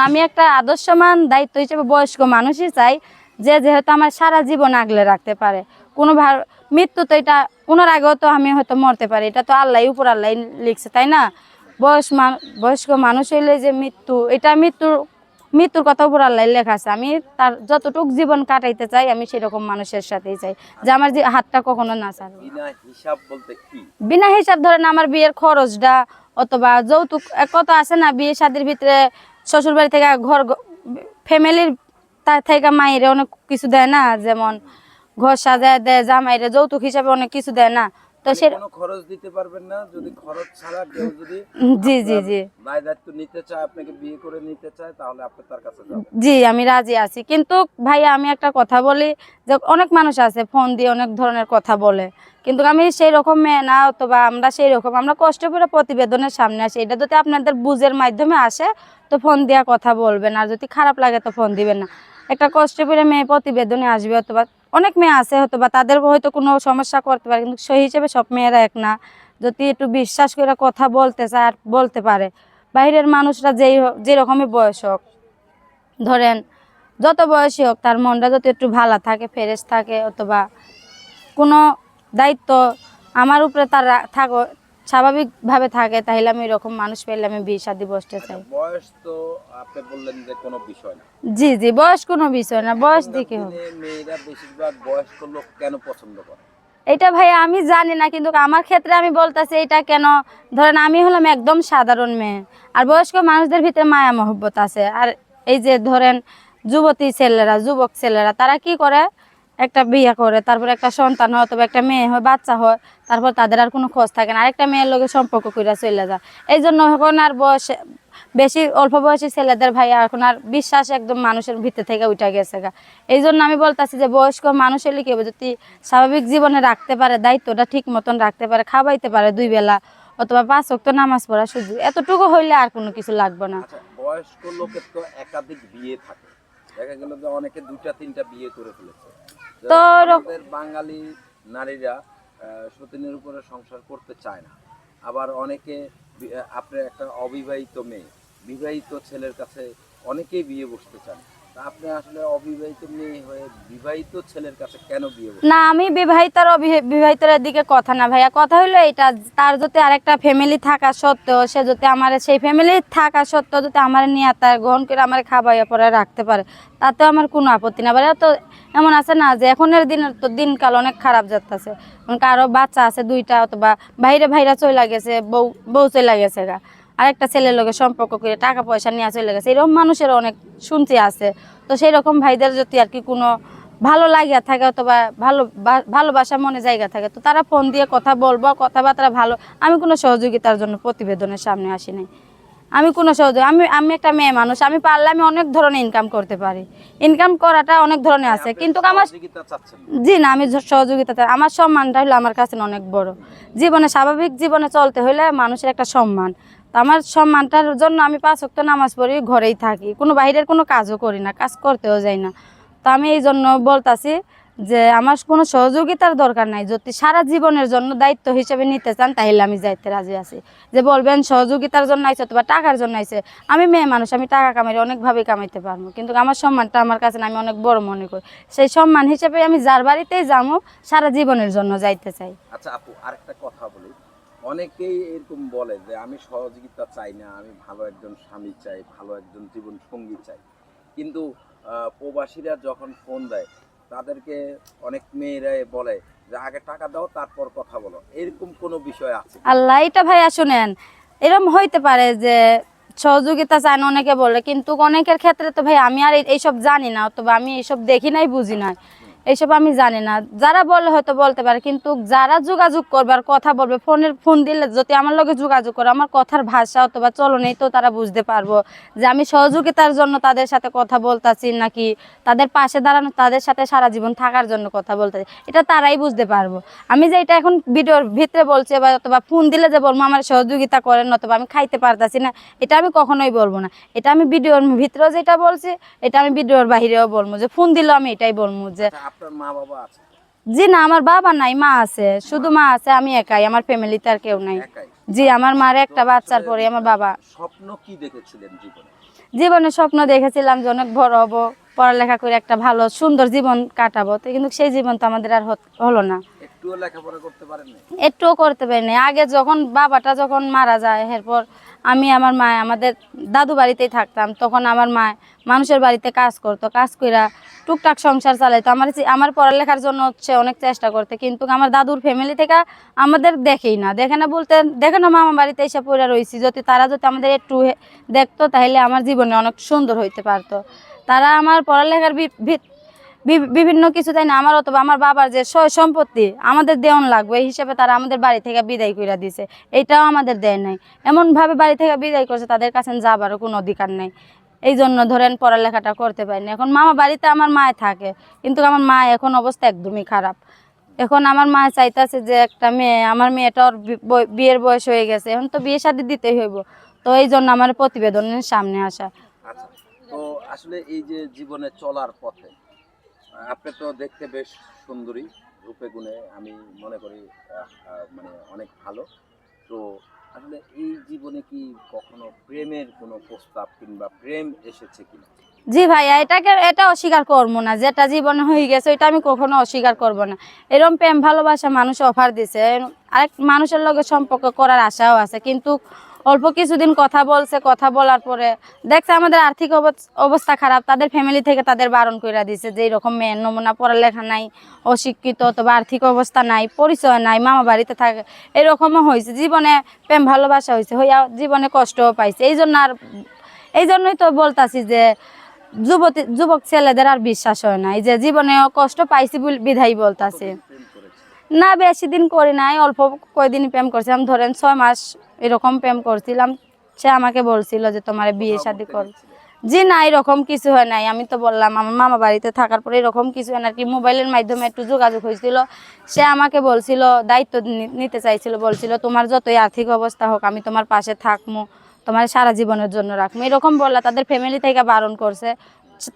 আমি একটা আদর্শমান দায়িত্ব হিসেবে বয়স্ক মানুষই চাই যে যেহেতু আমার সারা জীবন আগলে রাখতে পারে। কোনো ভার- মৃত্যু তো এটা ওনার আগেও তো আমি হয়তো মরতে পারি। এটা তো আল্লাহ উপর আল্লাহ লিখছে তাই না? বয়স বয়স্ক মানুষ হইলে যে মৃত্যু এটা মৃত্যুর মৃত্যুর কথা উপর আল্লাহ লেখা আছে। আমি তার যতটুকু জীবন কাটাইতে চাই আমি সেরকম মানুষের সাথেই চাই। যে আমার যে হাতটা কখনো না ছাড়বে বিনা হিসাব ধরেন আমার বিয়ের খরচটা অথবা যৌতুক এক কত আছে না বিয়ে শাদির ভিতরে শ্বশুর বাড়ি থেকে ঘর ফ্যামিলির তার থেকে মায়ের অনেক কিছু দেয় না, যেমন ঘর সাজায় দেয়, জামাইরা যৌতুক হিসাবে অনেক কিছু দেয় না। তো সে কোনো খরচ দিতে পারবেন না যদি খরচ ছাড়া কেউ যদি জি জি জি। দায় দায়িত্ব নিতে চায় আপনাকে বিয়ে করে নিতে চায় তাহলে আপনি তার কাছে যাবেন। জি আমি রাজি আছি। কিন্তু ভাইয়া আমি একটা কথা বলি যে অনেক মানুষ আছে ফোন দিয়ে অনেক ধরনের কথা বলে। কিন্তু আমি সেই রকম মেয়ে না অথবা আমরা সেই রকম আমরা কষ্ট করে প্রতিবেদনের সামনে আসি। এটা যদি আপনাদের বুঝের মাধ্যমে আসে তো ফোন দিয়া কথা বলবেন। আর যদি খারাপ লাগে তো ফোন দিবেন না। একটা কষ্ট করে মেয়ে প্রতিবেদনে আসবে অথবা অনেক মেয়ে আছে হয়তো বা তাদের হয়তো কোনো সমস্যা করতে পারে, কিন্তু সেই হিসেবে সব মেয়েরা এক না। যদি একটু বিশ্বাস করে কথা বলতে চায় আর বলতে পারে, বাইরের মানুষরা যেই যেরকমই বয়স হোক, ধরেন যত বয়সী হোক তার মনটা যদি একটু ভালো থাকে, ফ্রেশ থাকে, অথবা কোনো দায়িত্ব আমার উপরে তার থাকো স্বাভাবিকভাবে থাকে তাহলে আমি এরকম মানুষ পেলে আমি বিয়ে শাদি বসতে চাই। বয়স তো আপনি বললেন যে কোনো বিষয় না। জি জি বয়স কোনো বিষয় না বয়স দিকে হোক মেয়েরা বেশিরভাগ বয়স্ক লোক কেন পছন্দ করে? এটা ভাই আমি জানি না কিন্তু আমার ক্ষেত্রে আমি বলতেছি এটা কেন ধরেন আমি হলাম একদম সাধারণ মেয়ে আর বয়স্ক মানুষদের ভিতরে মায়া মহব্বত আছে। আর এই যে ধরেন যুবতী ছেলেরা যুবক ছেলেরা তারা কি করে? একটা বিয়ে করে, তারপর একটা সন্তান হয় অথবা একটা মেয়ে হয়, বাচ্চা হয়, তারপর তাদের আর কোনো খোঁজ থাকে না। আরেকটা মেয়ের লোকের সম্পর্ক করে চলে যায়। এই জন্য এখন আর বয়স, বেশি, অল্প বয়সী ছেলেদের ভাই এখন আর বিশ্বাস একদম মানুষের ভিতর থেকে উঠে গেছে গা। এই জন্য আমি বলতেছি যে বয়স্ক মানুষ হলে কি হবে? যদি স্বাভাবিক জীবনে রাখতে পারে, দায়িত্বটা ঠিক মতন রাখতে পারে, খাওয়াইতে পারে দুই বেলা, অথবা পাঁচ ওয়াক্ত নামাজ পড়া শুধু, এতটুকু হইলে আর কোনো কিছু লাগবে না। আচ্ছা বয়স্ক লোকের তো একাধিক বিয়ে থাকে। দেখা গেল যে অনেকে দুইটা, তিনটা বিয়ে করে ফেলেছে। তো আমাদের বাঙালি নারীরা সতীনের উপরে সংসার করতে চায় না। আবার অনেকে আপনার একটা অবিবাহিত মেয়ে বিবাহিত ছেলের কাছে অনেকেই বিয়ে বসতে চান না, আমি বিবাহিতার বিবাহিতার দিকে কথা না ভাইয়া। কথা হলো এটা, তার যদি আরেকটা ফ্যামিলি থাকা সত্ত্বেও সে যদি আমার, সেই ফ্যামিলি থাকা সত্ত্বেও যদি আমার নিয়ে গ্রহণ করে আমার খাবাইয়া পরে রাখতে পারে তাতেও আমার কোনো আপত্তি না ভাইয়া। তো এমন আছে না যে এখনের দিনের তো দিনকাল অনেক খারাপ যাচ্ছে কারও বাচ্চা আছে দুইটা অথবা বাইরে ভাইরা চলে গেছে, বউ বউ চলে গেছে গা। আরেকটা ছেলের লোকের সম্পর্ক করে টাকা পয়সা নিয়ে চলে গেছে। এরকম মানুষের অনেক শুনতে আছে। তো সেই রকম ভাইদের যদি আর কি কোনো ভালো লাগিয়া থাকে অথবা ভালো ভালোবাসা মনে জায়গা থাকে তো তারা ফোন দিয়ে কথা বলব কথাবার্তা ভালো। আমি কোনো সহযোগিতার জন্য প্রতিবেদনের সামনে আসি নাই। আমি কোনো সহযোগ আমি আমি একটা মেয়ে মানুষ আমি পারলে আমি অনেক ধরনের ইনকাম করতে পারি। ইনকাম করাটা অনেক ধরনের আছে কিন্তু আমার। জি না আমি সহযোগিতা। আমার সম্মানটা হলো আমার কাছে অনেক বড়। জীবনে স্বাভাবিক জীবনে চলতে হলে মানুষের একটা সম্মান। আমার সম্মানটার জন্য আমি পাঁচ ওয়াক্ত নামাজ পড়ি, ঘরেই থাকি। কোনো বাইরের কোনো কাজও করি না, কাজ করতেও যাই না। তো আমি এই জন্য বলতাছি যে আমার কোনো সহযোগিতার দরকার নাই। যদি সারা জীবনের জন্য দায়িত্ব হিসেবে নিতে চান, তাহলে আমি যাইতে রাজি আছি। যে বলবেন সহযোগিতার জন্য আইছে অথবা টাকার জন্য আইছে, আমি মেয়ে মানুষ, আমি টাকা কামাই অনেকভাবে কামাইতে পারব। কিন্তু আমার সম্মানটা আমার কাছে আমি অনেক বড় মনে করি। সেই সম্মান হিসেবে আমি যার বাড়িতেই যাব সারা জীবনের জন্য যাইতে চাই। আচ্ছা আপু, আরেকটা কথা বলি। অনেকেই এরকম বলে যে আমি সহযোগিতা চাই না আমি ভালো একজন স্বামী চাই ভালো একজন জীবন সঙ্গী চাই। কিন্তু প্রবাসীরা যখন ফোন দেয় তাদেরকে অনেক মেয়েরাই বলে যে আগে টাকা দাও তারপর কথা বলো। এরকম কোনো বিষয় আছে? আল্লাহ এটা ভাইয়া শুনেন এরকম হইতে পারে যে সহযোগিতা চায় না অনেকে বলে কিন্তু অনেকের ক্ষেত্রে তো ভাই আমি আর এই- এইসব জানি না অথবা আমি এইসব দেখি নাই বুঝি নাই। এইসব আমি জানি না। যারা বলে হয়তো বলতে পারে কিন্তু যারা যোগাযোগ করবে আর কথা বলবে ফোনের ফোন দিলে যদি আমার লগে যোগাযোগ করে আমার কথার ভাষা অথবা চলনেই তো তারা বুঝতে পারব যে আমি সহযোগিতার জন্য তাদের সাথে কথা বলতাছি নাকি তাদের পাশে দাঁড়ানো তাদের সাথে সারা জীবন থাকার জন্য কথা বলতেছি এটা তারাই বুঝতে পারব। আমি যে এটা এখন ভিডিওর ভিতরে বলছি বা অথবা ফোন দিলে যে বলব আমার সহযোগিতা করেন অথবা আমি খাইতে পারতাছি না এটা আমি কখনোই বলব না। এটা আমি ভিডিওর ভিতরেও যেটা বলছি এটা আমি ভিডিওর বাহিরেও বলব যে ফোন দিলেও আমি এটাই বলব যে আচ্ছা, আপনার মা বাবা আছে? জি না আমার বাবা নাই মা আছে। শুধু মা আছে আমি একাই আমার ফ্যামিলিতে আর কেউ নাই। জি আমার মার একটা বাচ্চার পরে আমার বাবা। স্বপ্ন কি দেখেছিলেন জীবনে? জীবনে স্বপ্ন দেখেছিলাম যে অনেক বড় হব পড়ালেখা করে একটা ভালো সুন্দর জীবন কাটাবো। তো কিন্তু সেই জীবন তো আমাদের আর হলো না। একটুও করতে পারেন পারিনি। আগে যখন বাবাটা যখন মারা যায়, এরপর আমি আমার মা, আমাদের দাদু বাড়িতেই থাকতাম, তখন আমার মা মানুষের বাড়িতে কাজ করতো, কাজ কইরা টুকটাক সংসার চালাইতো। আমার আমার পড়ালেখার জন্য হচ্ছে অনেক চেষ্টা করতে, কিন্তু আমার দাদুর ফ্যামিলি থেকে আমাদের দেখেই না। দেখে না বলতে, দেখে না মামা বাড়িতে এসে পড়ে রয়েছি যদি তারা যদি আমাদের একটু দেখতো, তাহলে আমার জীবনে অনেক সুন্দর হইতে পারতো। তারা আমার পড়ালেখার বিভিন্ন কিছু, তাই না? আমার অথবা আমার বাবার যে সম্পত্তি, আমাদের দেওয়ান লাগবে, এই হিসেবে তারা আমাদের বাড়ি থেকে বিদায় করে দিছে। এইটাও আমাদের দেয় নাই। এমনভাবে বাড়ি থেকে বিদায় করছে, তাদের কাছে যাবারও কোনো অধিকার নেই। এই জন্য ধরেন পড়ালেখাটা করতে পারিনি। এখন মামা বাড়িতে আমার মায় থাকে, কিন্তু আমার মা এখন অবস্থা একদমই খারাপ। এখন আমার মা চাইতেছে যে একটা মেয়ে, আমার মেয়েটার বিয়ের বয়স হয়ে গেছে, এখন তো বিয়ে শাদি দিতেই হইব। তো এই জন্য আমার প্রতিবেদনের সামনে আসা। আচ্ছা। তো আসলে এই যে জীবনে চলার পথে আপনি তো দেখতে বেশ সুন্দরী, রূপে গুণে আমি মনে করি মানে অনেক ভালো। তো আসলে এই জীবনে কি কখনো প্রেমের কোনো প্রস্তাব কিংবা প্রেম এসেছে কিনা? জি ভাইয়া, এটাকে, এটা অস্বীকার করব না। যেটা জীবনে হয়ে গেছে এটা আমি কখনো অস্বীকার করব না। এরকম প্রেম ভালোবাসা মানুষ অফার দিছে। আরেক, মানুষের লগে সম্পর্ক করার আশাও আছে, কিন্তু অল্প কিছুদিন কথা বলছে, কথা বলার পরে দেখছে আমাদের আর্থিক অবস- অবস্থা খারাপ, তাদের ফ্যামিলি থেকে তাদের বারণ করে দিছে যে এরকম মেয়ের নমুনা পড়ালেখা নাই, অশিক্ষিত, অথবা আর্থিক অবস্থা নাই, পরিচয় নাই, মামা বাড়িতে থাকে, এরকমও হয়েছে জীবনে প্রেম, ভালোবাসা হয়েছে হইয়া জীবনে কষ্টও পাইছে। এই জন্য আর, এই জন্যই তো বলতাছি যে যুবতী, যুবক ছেলেদের আর বিশ্বাস হয় না। এই যে জীবনেও কষ্ট পাইছি বিধাই বলতাছে। না বেশি দিন করি নাই অল্প কয়দিন প্রেম করছিলাম ধরেন ছয় মাস এরকম প্রেম করছিলাম সে আমাকে বলছিল যে তোমার বিয়ে শাদি কর? জি না এরকম কিছু হয় নাই। আমি তো বললাম আমার মামা বাড়িতে থাকার পরে এরকম কিছু হয় না কি মোবাইলের মাধ্যমে একটু যোগাযোগ হয়েছিল। সে আমাকে বলছিল দায়িত্ব নিতে চাইছিল বলছিল তোমার যতই আর্থিক অবস্থা হোক আমি তোমার পাশে থাকব তোমার সারা জীবনের জন্য রাখব এরকম বললা তাদের ফ্যামিলি থেকে বারণ করছে।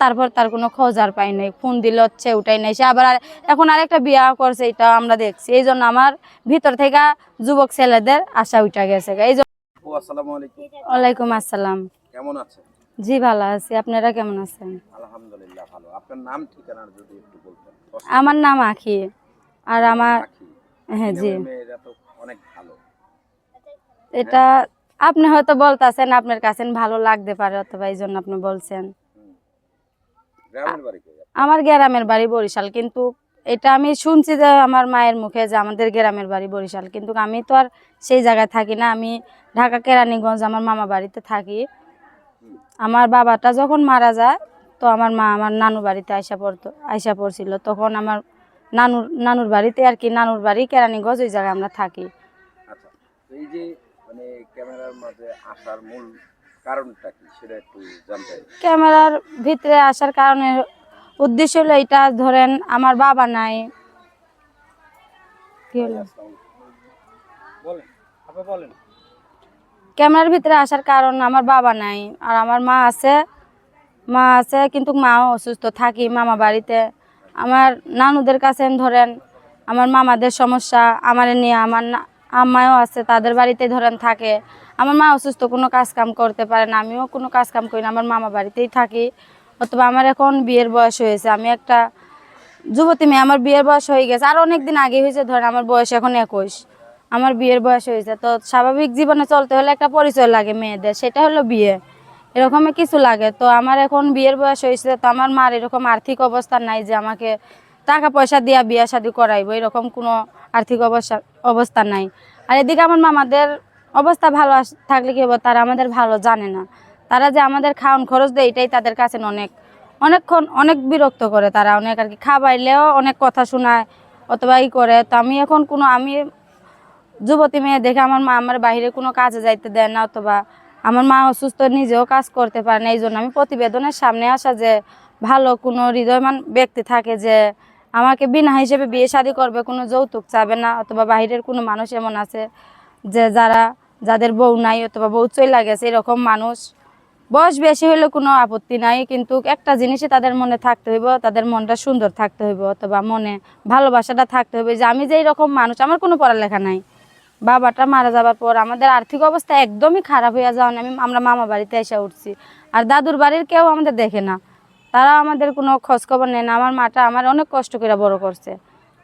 তারপর তার কোনো খোঁজ আর পাই নাই ফোন দিল হচ্ছে ওটাই নাই। সে আবার আর- এখন আরেকটা বিয়া করছে এটা আমরা দেখছি। এই জন্য আমার ভিতর থেকে যুবক ছেলেদের আশা উঠা গেছে এই জন্য ওয়ালাইকুম আসসালাম। কেমন আছেন? জি ভালো আছি। আপনারা কেমন আছেন? আলহামদুলিল্লাহ ভালো। আপনার নাম ঠিকানা যদি একটু বলতেন। আমার নাম আখি। আর আমার হ্যাঁ জি। অনেক ভালো। এটা আপনি হয়তো বলতেছেন আপনার কাছে ভালো লাগতে পারে অথবা এই জন্য আপনি বলছেন হুম। গ্রামের বাড়ি কই আপনার? আমার গ্রামের বাড়ি বরিশাল কিন্তু এটা আমি শুনছি যে আমার মায়ের মুখে যে আমাদের গ্রামের বাড়ি বরিশাল কিন্তু আমি তো আর সেই জায়গায় থাকি না। আমি ঢাকা কেরানীগঞ্জ আমার মামা বাড়িতে থাকি। আমার বাবাটা যখন মারা যায় তো আমার মা আমার নানু বাড়িতে আইসা পড়তো আইসা পড়ছিল। তখন আমার নানুর নানুর বাড়িতে আর কি নানুর বাড়ি কেরানীগঞ্জ ওই জায়গায় আমরা থাকি। আচ্ছা এই যে মানে ক্যামেরার মাঝে আসার মূল কারণটা কি? সেটা একটু জানতে ক্যামেরার ভিতরে আসার কারণে উদ্দেশ্য হলো এটা ধরেন আমার বাবা নাই। কি হলো? বলেন আপনি বলেন। ক্যামেরার ভিতরে আসার কারণ আমার বাবা নাই আর আমার মা আছে। মা আছে কিন্তু মাও অসুস্থ থাকি মামা বাড়িতে। আমার নানুদের কাছে ধরেন আমার মামাদের সমস্যা আমার নিয়ে আমার আম্মাও আছে তাদের বাড়িতে ধরেন থাকে। আমার মা অসুস্থ, কোনো কাজ কাম করতে পারে না, আমিও কোনো কাজ কাম করি না, আমার মামা বাড়িতেই থাকি। অথবা আমার এখন বিয়ের বয়স হয়েছে, আমি একটা যুবতী মেয়ে, আমার বিয়ের বয়স হয়ে গেছে, আর অনেক দিন আগে হয়েছে, ধরেন আমার বয়স এখন একুশ, আমার বিয়ের বয়স হয়েছে, তো স্বাভাবিক জীবনে চলতে হলে একটা পরিচয় লাগে মেয়েদের, সেটা হলো বিয়ে, এরকমই কিছু লাগে। তো আমার এখন বিয়ের বয়স হয়েছে, তো আমার মার এরকম আর্থিক অবস্থা নাই যে আমাকে টাকা পয়সা দিয়া বিয়ে শাদি করাইবো, এরকম কোনো আর্থিক অবস্থা অবস্থা নাই। আর এদিকে আমার মামাদের অবস্থা ভালো থাকলে কি হবে? তারা আমাদের ভালো জানে না। তারা যে আমাদের খাওয়ান খরচ দেয়, এটাই তাদের কাছে অনেক, অনেকক্ষণ অনেক বিরক্ত করে তারা। অনেক আর কি খাবাইলেও অনেক কথা শোনায়, অথবা ই করে। তো আমি এখন কোনো, আমি যুবতী মেয়ে দেখে আমার মা আমার বাইরে কোনো কাজে যাইতে দেয় না, অথবা আমার মা অসুস্থ, নিজেও কাজ করতে পারে না। এই জন্য আমি প্রতিবেদনের সামনে আসা যে ভালো কোনো হৃদয়মান ব্যক্তি থাকে যে আমাকে বিনা হিসেবে বিয়ে শাদি করবে, কোনো যৌতুক চাবে না, অথবা বাইরের কোনো মানুষ এমন আছে যে যারা, যাদের বউ নাই অথবা বউ চইলা গেছে, এরকম মানুষ। বয়স বেশি হলে কোনো আপত্তি নাই, কিন্তু একটা জিনিসই তাদের মনে থাকতে হইব, তাদের মনটা সুন্দর থাকতে হইব, অথবা মনে ভালোবাসাটা থাকতে হবে যে আমি যে এরকম মানুষ, আমার কোনো পড়ালেখা নাই। বাবাটা মারা যাবার পর আমাদের আর্থিক অবস্থা একদমই খারাপ হয়ে যাওয়া আমি, আমরা মামা বাড়িতে এসে উঠছি। আর দাদুর বাড়ির কেউ আমাদের দেখে না। তারা আমাদের কোনো খোঁজখবর নেয় না, আমার মাটা আমার অনেক কষ্ট করে বড় করছে।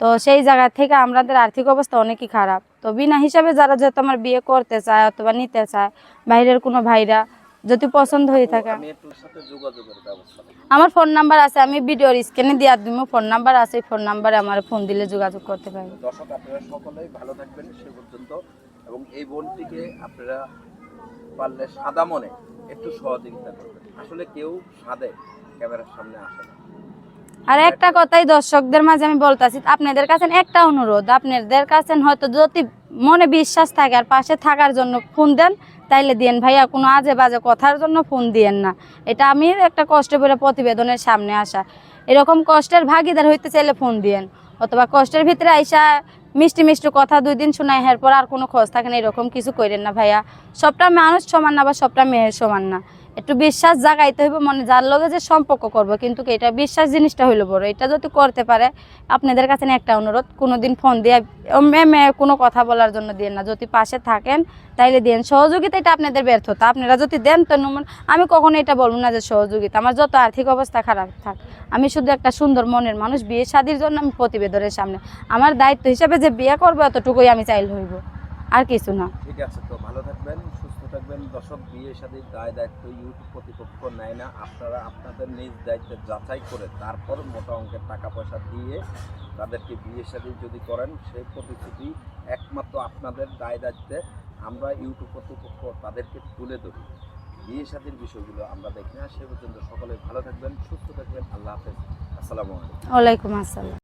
তো সেই জায়গা থেকে আমাদের আর্থিক অবস্থা অনেকই খারাপ। তো বিনা হিসাবে যারা যেহেতু আমার বিয়ে করতে চায় অথবা নিতে চায় বাইরের কোনো ভাইরা যদি পছন্দ হয়ে থাকে। আমার ফোন নাম্বার আছে আমি ভিডিওর স্ক্রিনে দিয়ে দিব ফোন নাম্বার আছে ফোন নাম্বারে আমার ফোন দিলে যোগাযোগ করতে পারি দর্শক আপনারা সকলেই ভালো থাকবেন সে পর্যন্ত এবং এই বোনটিকে আপনারা পারলে সাদা মনে একটু সহযোগিতা করবেন। আসলে কেউ সাদে ক্যামেরার সামনে আসে না। আর একটা কথাই দর্শকদের মাঝে আমি বলতাছি আপনাদের কাছে একটা অনুরোধ আপনাদের কাছে হয়তো যদি মনে বিশ্বাস থাকে আর পাশে থাকার জন্য ফোন দেন তাইলে দিয়েন ভাইয়া কোনো আজে বাজে কথার জন্য ফোন দিয়েন না। এটা আমি একটা কষ্ট করে প্রতিবেদনের সামনে আসা। এরকম কষ্টের ভাগিদার হইতে চাইলে ফোন দিয়েন অথবা কষ্টের ভিতরে আইসা মিষ্টি মিষ্টি কথা দুই দিন শোনায় এরপর আর কোনো খোঁজ থাকে না এরকম কিছু করেন না ভাইয়া। সবটা মানুষ সমান না বা সবটা মেয়ের সমান না। একটু বিশ্বাস জাগাইতে হইব, মনে যার লগে যে সম্পর্ক করব, কিন্তু এটা বিশ্বাস জিনিসটা হইল বড়। এটা যদি করতে পারে, আপনাদের কাছে একটা অনুরোধ, কোনোদিন ফোন দিয়ে মেমে কোনো কথা বলার জন্য দিয়ে না। যদি পাশে থাকেন, তাইলে দেন সহযোগিতা এটা আপনাদের ব্যর্থতা। আপনারা যদি দেন, তো আমি কখনো এটা বলব না যে সহযোগিতা। আমার যত আর্থিক অবস্থা খারাপ থাক, আমি শুধু একটা সুন্দর মনের মানুষ, বিয়ে শাদির জন্য আমি প্রতিবেদনের সামনে। আমার দায়িত্ব হিসাবে যে বিয়ে করব, এতটুকুই আমি চাইল হইব। আর কিছু না। ঠিক আছে থাকবেন দর্শক বিয়ে সাথে দায় দায়িত্ব ইউটিউব কর্তৃপক্ষ নেয় না। আপনারা আপনাদের নিজ দায়িত্বে যাচাই করে তারপর মোটা অঙ্কের টাকা পয়সা দিয়ে তাদেরকে বিয়ে সাথে যদি করেন, সেই প্রতিশ্রুতি একমাত্র আপনাদের দায় দায়িত্বে আমরা ইউটিউব কর্তৃপক্ষ তাদেরকে তুলে ধরি। বিয়ে সাথীর বিষয়গুলো আমরা দেখি না। সে পর্যন্ত সকলে ভালো থাকবেন, সুস্থ থাকবেন। আল্লাহ হাফেজ। আসসালামু আলাইকুম। আসসালাম।